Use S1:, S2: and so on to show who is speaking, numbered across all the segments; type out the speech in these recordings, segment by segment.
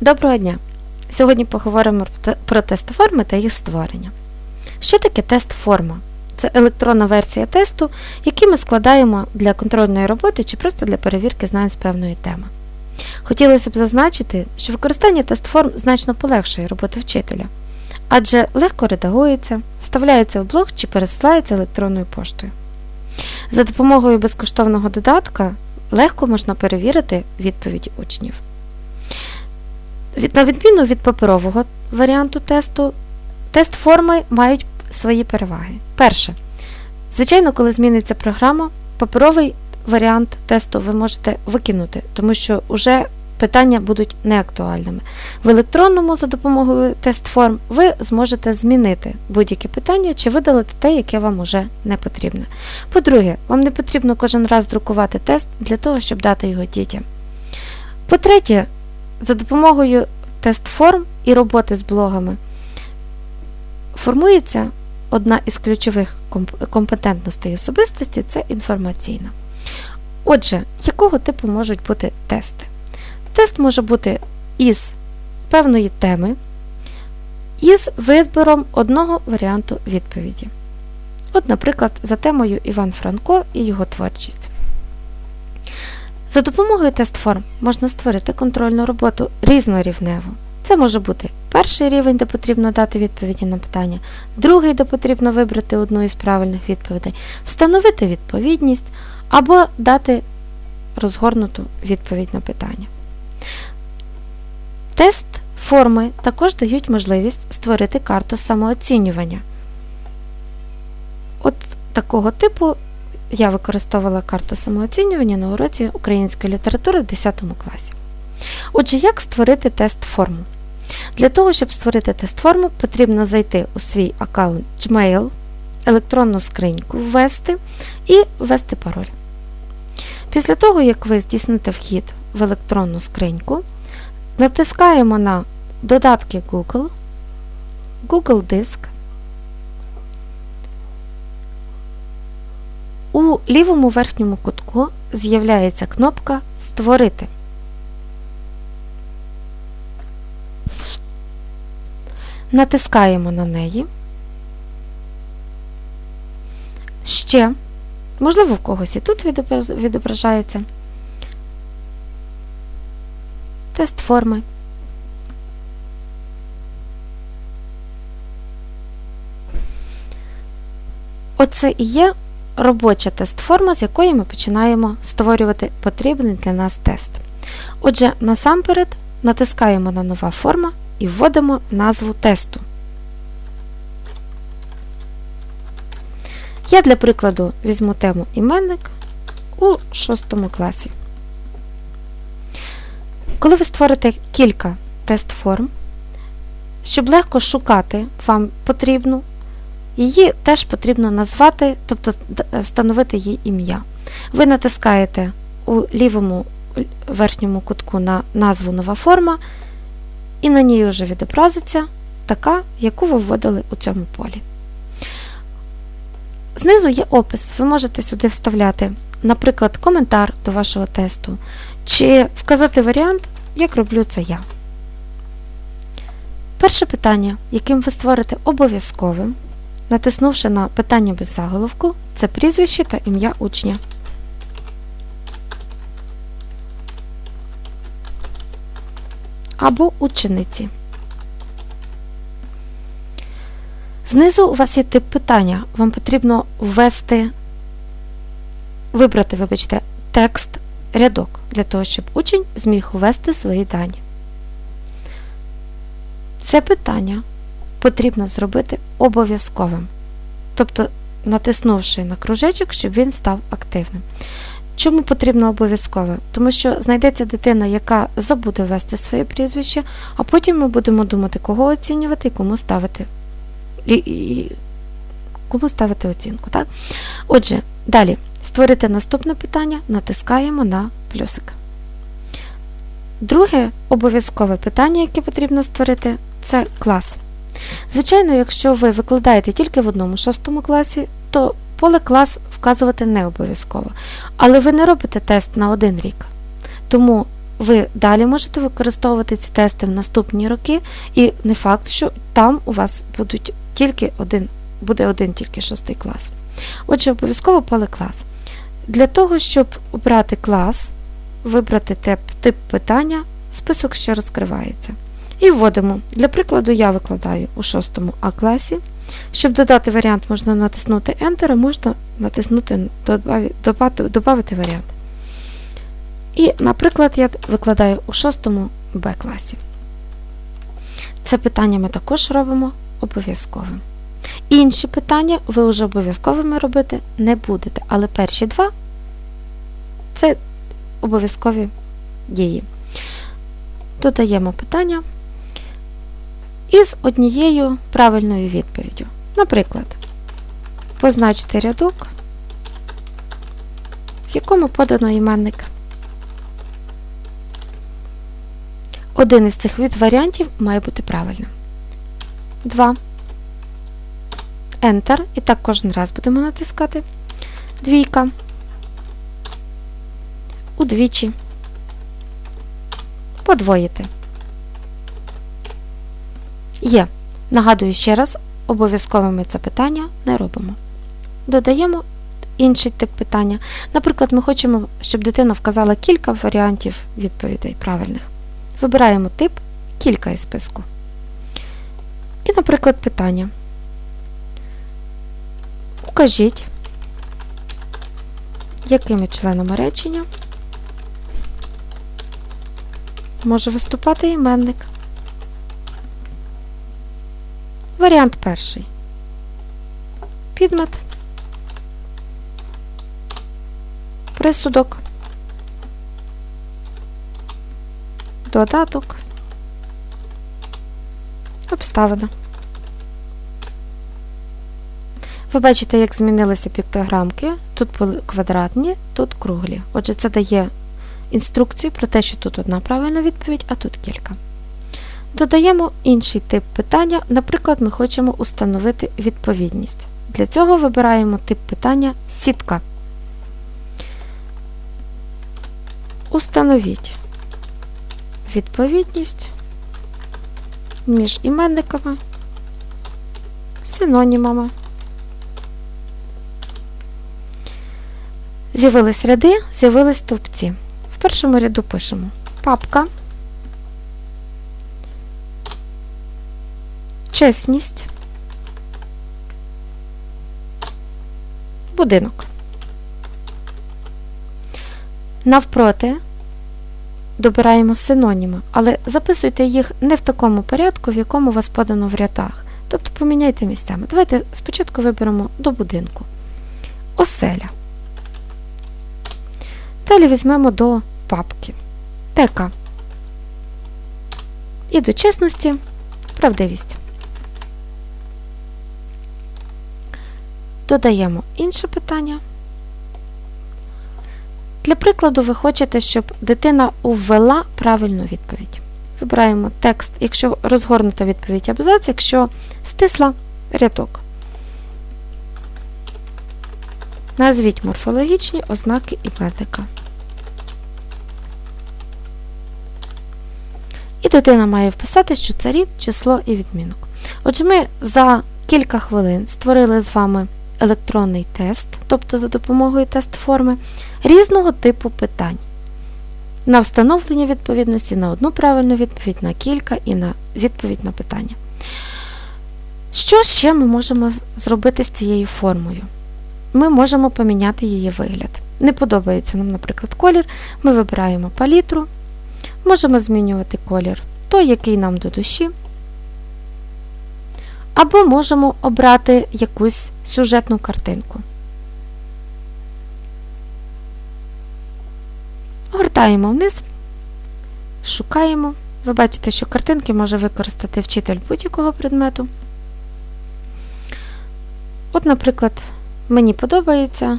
S1: Доброго дня! Сьогодні поговоримо про те- тест-форми та їх створення. Що таке тест-форма? Це електронна версія тесту, який ми складаємо для контрольної роботи чи просто для перевірки знань з певної теми. Хотілося б зазначити, що використання тест-форм значно полегшує роботу вчителя, адже легко редагується, вставляється в блог чи пересилається електронною поштою. За допомогою безкоштовного додатка легко можна перевірити відповіді учнів. Від- На відміну від паперового варіанту тесту, тест форми мають свої переваги. Перше, звичайно, коли зміниться програма, паперовий варіант тесту ви можете викинути, тому що вже питання будуть неактуальними. В електронному за допомогою тест-форм ви зможете змінити будь-яке питання чи видалити те, яке вам уже не потрібне. По-друге, вам не потрібно кожен раз друкувати тест для того, щоб дати його дітям. По-третє, за допомогою тест-форм і роботи з блогами формується одна із ключових компетентностей особистості це інформаційна. Отже, якого типу можуть бути тести? Тест може бути із певної теми, із вибором одного варіанту відповіді. От, наприклад, за темою Іван Франко і його творчість. За допомогою тест-форм можна створити контрольну роботу різнорівневу. Це може бути перший рівень, де потрібно дати відповіді на питання, другий, де потрібно вибрати одну із правильних відповідей, встановити відповідність або дати розгорнуту відповідь на питання. Тест форми також дають можливість створити карту самооцінювання. От такого типу я використовувала карту самооцінювання на уроці української літератури в 10 класі. Отже, як створити тест-форму? Для того, щоб створити тест-форму, потрібно зайти у свій аккаунт Gmail, електронну скриньку ввести і ввести пароль. Після того, як ви здійсните вхід в електронну скриньку, натискаємо на додатки Google, Google Диск. У лівому верхньому кутку з'являється кнопка Створити. Натискаємо на неї. Ще, можливо, в когось і тут відображається тест форми. Оце і є робоча тест-форма, з якої ми починаємо створювати потрібний для нас тест. Отже, насамперед натискаємо на нова форма і вводимо назву тесту. Я для прикладу візьму тему іменник у 6 класі. Коли ви створите кілька тест-форм, щоб легко шукати вам потрібну, її теж потрібно назвати, тобто встановити їй ім'я. Ви натискаєте у лівому верхньому кутку на назву нова форма, і на ній вже відобразиться така, яку ви вводили у цьому полі. Знизу є опис. Ви можете сюди вставляти, наприклад, коментар до вашого тесту, чи вказати варіант, як роблю це я. Перше питання, яким ви створите обов'язковим, натиснувши на питання без заголовку, це прізвище та ім'я учня. Або учениці. Знизу у вас є тип питання. Вам потрібно ввести, вибрати, вибачте, текст рядок для того, щоб учень зміг ввести свої дані. Це питання потрібно зробити обов'язковим. Тобто, натиснувши на кружечок, щоб він став активним. Чому потрібно обов'язкове? Тому що знайдеться дитина, яка забуде ввести своє прізвище, а потім ми будемо думати, кого оцінювати і кому ставити, і, і, кому ставити оцінку. Так? Отже, далі створити наступне питання, натискаємо на плюсик. Друге обов'язкове питання, яке потрібно створити, це клас. Звичайно, якщо ви викладаєте тільки в одному шостому класі, то поле клас вказувати не обов'язково. Але ви не робите тест на один рік. Тому ви далі можете використовувати ці тести в наступні роки, і не факт, що там у вас будуть тільки один, буде один тільки шостий клас. Отже, обов'язково поле клас. Для того, щоб обрати клас, вибрати тип, питання, список, що розкривається. І вводимо. Для прикладу, я викладаю у 6 А класі. Щоб додати варіант, можна натиснути Enter, а можна натиснути добавити варіант. І, наприклад, я викладаю у 6 Б класі. Це питання ми також робимо обов'язковим. Інші питання ви вже обов'язковими робити не будете, але перші два це обов'язкові дії. Додаємо питання із однією правильною відповіддю. Наприклад, позначте рядок, в якому подано іменник. Один із цих варіантів має бути правильним. 2. Enter. І так кожен раз будемо натискати. Двійка. Удвічі. Подвоїти. Є. Нагадую ще раз, обов'язковими це питання не робимо. Додаємо інший тип питання. Наприклад, ми хочемо, щоб дитина вказала кілька варіантів відповідей правильних. Вибираємо тип кілька із списку. І, наприклад, питання. Укажіть, якими членами речення може виступати іменник. Варіант перший. Підмет. Присудок. Додаток. Обставина. Ви бачите, як змінилися піктограмки. Тут були квадратні, тут круглі. Отже, це дає інструкцію про те, що тут одна правильна відповідь, а тут кілька. Додаємо інший тип питання, наприклад, ми хочемо установити відповідність. Для цього вибираємо тип питання сітка. Установіть відповідність між іменниками, синонімами. З'явились ряди, з'явились стовпці. В першому ряду пишемо папка. Чесність, будинок. Навпроти добираємо синоніми, але записуйте їх не в такому порядку, в якому вас подано в рядах. Тобто поміняйте місцями. Давайте спочатку виберемо до будинку. Оселя. Далі візьмемо до папки. Тека. І до чесності правдивість. Додаємо інше питання. Для прикладу, ви хочете, щоб дитина ввела правильну відповідь. Вибираємо текст, якщо розгорнута відповідь абзац, якщо стисла рядок. Назвіть морфологічні ознаки іменника. І дитина має вписати, що це рід, число і відмінок. Отже, ми за кілька хвилин створили з вами електронний тест, тобто за допомогою тест-форми, різного типу питань. На встановлення відповідності на одну правильну відповідь, на кілька і на відповідь на питання. Що ще ми можемо зробити з цією формою? Ми можемо поміняти її вигляд. Не подобається нам, наприклад, колір. Ми вибираємо палітру, можемо змінювати колір той, який нам до душі. Або можемо обрати якусь сюжетну картинку. Гортаємо вниз, шукаємо. Ви бачите, що картинки може використати вчитель будь-якого предмету. От, наприклад, мені подобається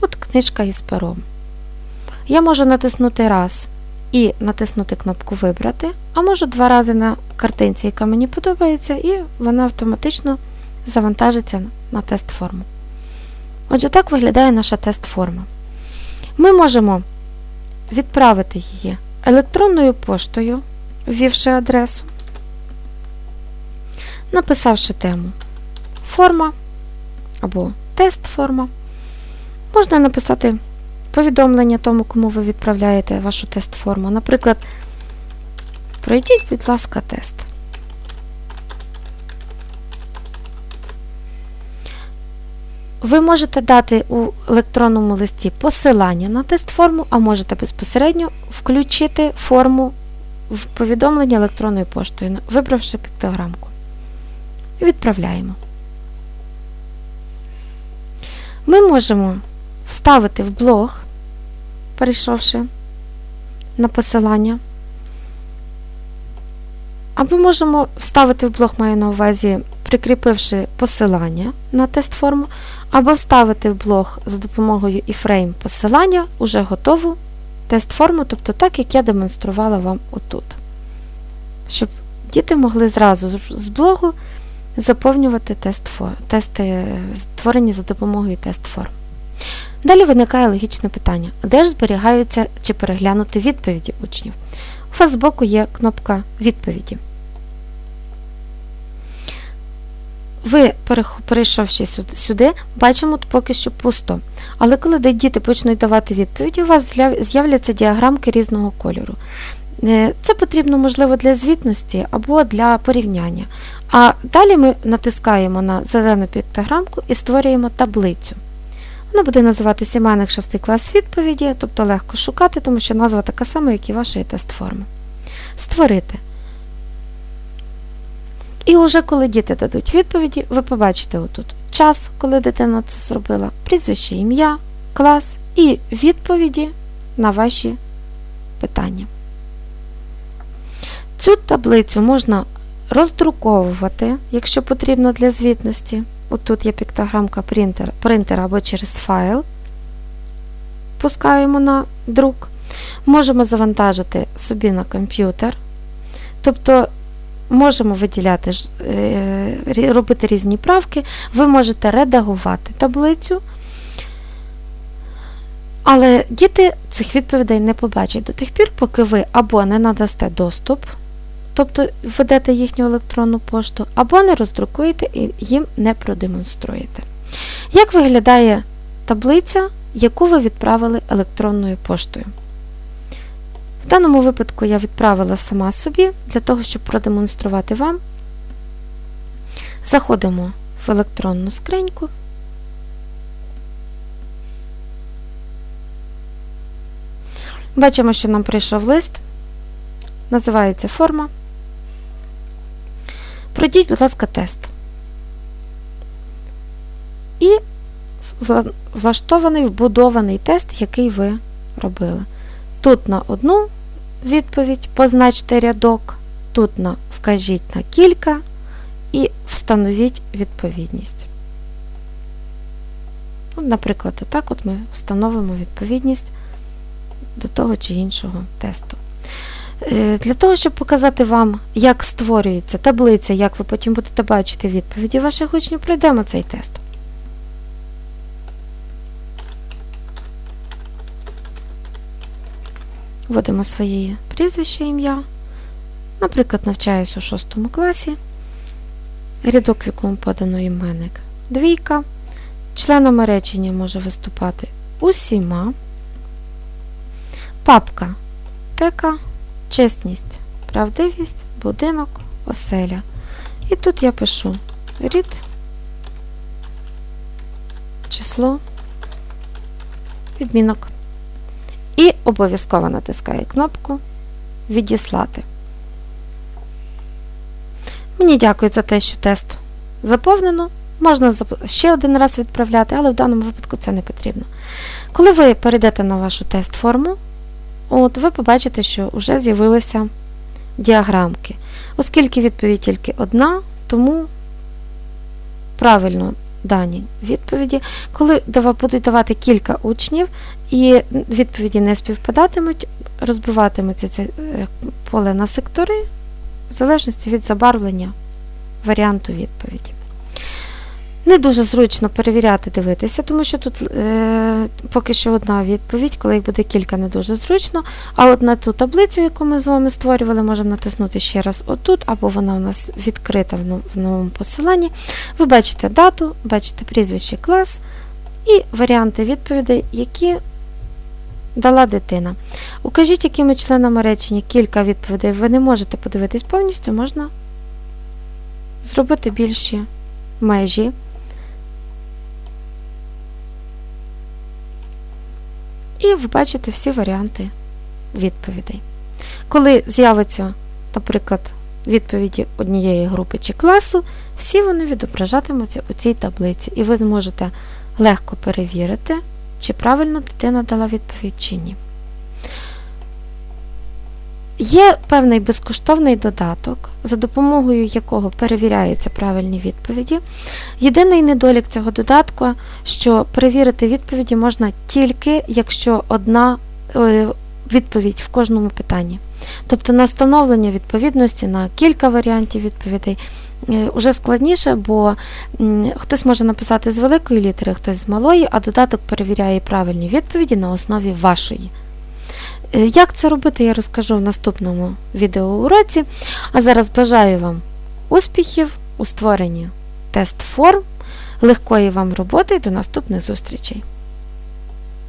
S1: от книжка із пером. Я можу натиснути раз і натиснути кнопку Вибрати, а можу два рази на картинці, яка мені подобається, і вона автоматично завантажиться на тест-форму. Отже, так виглядає наша тест-форма. Ми можемо відправити її електронною поштою, ввівши адресу, написавши тему форма або тест форма, можна написати повідомлення тому, кому ви відправляєте вашу тест-форму. Наприклад, пройдіть, будь ласка, тест. Ви можете дати у електронному листі посилання на тест-форму, а можете безпосередньо включити форму в повідомлення електронною поштою, вибравши піктограмку. Відправляємо. Ми можемо вставити в блог, перейшовши на посилання. Або можемо вставити в блог, маю на увазі, прикріпивши посилання на тест-форму, або вставити в блог за допомогою iframe посилання уже готову тест-форму, тобто так, як я демонструвала вам отут. Щоб діти могли зразу з- блогу заповнювати тест тести, створені за допомогою тест-форм. Далі виникає логічне питання: де ж зберігаються чи переглянути відповіді учнів? У вас є кнопка відповіді. Ви, перейшовши сюди, бачимо поки що пусто. Але коли діти почнуть давати відповіді, у вас з'являться діаграмки різного кольору. Е, Це потрібно, можливо, для звітності або для порівняння. А далі ми натискаємо на зелену піктограмку і створюємо таблицю. Вона буде називатися іменник 6 клас відповіді, тобто легко шукати, тому що назва така сама, як і вашої тест-форми. Створити. І вже коли діти дадуть відповіді, ви побачите отут час, коли дитина це зробила, прізвище, ім'я, клас і відповіді на ваші питання. Цю таблицю можна роздруковувати, якщо потрібно для звітності. Отут є піктограмка принтер, принтера або через файл. Пускаємо на друк. Можемо завантажити собі на комп'ютер. Тобто можемо виділяти, е, робити різні правки. Ви можете редагувати таблицю. Але діти цих відповідей не побачать до тих пір, поки ви або не надасте доступ, тобто введете їхню електронну пошту, або не роздрукуєте і їм не продемонструєте. Як виглядає таблиця, яку ви відправили електронною поштою? В даному випадку я відправила сама собі для того, щоб продемонструвати вам. Заходимо в електронну скриньку. Бачимо, що нам прийшов лист. Називається форма. Пройдіть, будь ласка, тест. І влаштований вбудований тест, який ви робили. Тут на одну відповідь позначте рядок, тут на вкажіть на кілька і встановіть відповідність. От, наприклад, отак от ми встановимо відповідність до того чи іншого тесту. Е, Для того, щоб показати вам, як створюється таблиця, як ви потім будете бачити відповіді ваших учнів, пройдемо цей тест. Вводимо своє прізвище, ім'я. Наприклад, навчаюсь у 6 класі. Рядок, в якому подано іменник двійка. Членами речення може виступати усіма. Папка тека, чесність, правдивість, будинок, оселя. І тут я пишу рід, число, відмінок. І обов'язково натискаю кнопку Відіслати. Мені дякують за те, що тест заповнено. Можна ще один раз відправляти, але в даному випадку це не потрібно. Коли ви перейдете на вашу тест-форму, от ви побачите, що вже з'явилися діаграмки. Оскільки відповідь тільки одна, тому правильно дані відповіді. Коли будуть давати кілька учнів і відповіді не співпадатимуть, розбиватиметься це е, поле на сектори, в залежності від забарвлення варіанту відповіді. Не дуже зручно перевіряти, дивитися, тому що тут е, поки що одна відповідь, коли їх буде кілька, не дуже зручно. А от на ту таблицю, яку ми з вами створювали, можемо натиснути ще раз отут, або вона у нас відкрита в но- в новому посиланні. Ви бачите дату, бачите прізвище клас і варіанти відповідей, які дала дитина. Укажіть, якими членами речення кілька відповідей ви не можете подивитись повністю, можна зробити більші межі. І ви бачите всі варіанти відповідей. Коли з'явиться, наприклад, відповіді однієї групи чи класу, всі вони відображатимуться у цій таблиці, і ви зможете легко перевірити, чи правильно дитина дала відповідь чи ні. Є певний безкоштовний додаток, за допомогою якого перевіряються правильні відповіді. Єдиний недолік цього додатку, що перевірити відповіді можна тільки, якщо одна е, відповідь в кожному питанні. Тобто на встановлення відповідності на кілька варіантів відповідей е, уже складніше, бо хтось може написати з великої літери, хтось з малої, а додаток перевіряє правильні відповіді на основі вашої. Е, Як це робити, я розкажу в наступному відеоуроці. А зараз бажаю вам успіхів у створенні тест-форм, легкої вам роботи і до наступних зустрічей!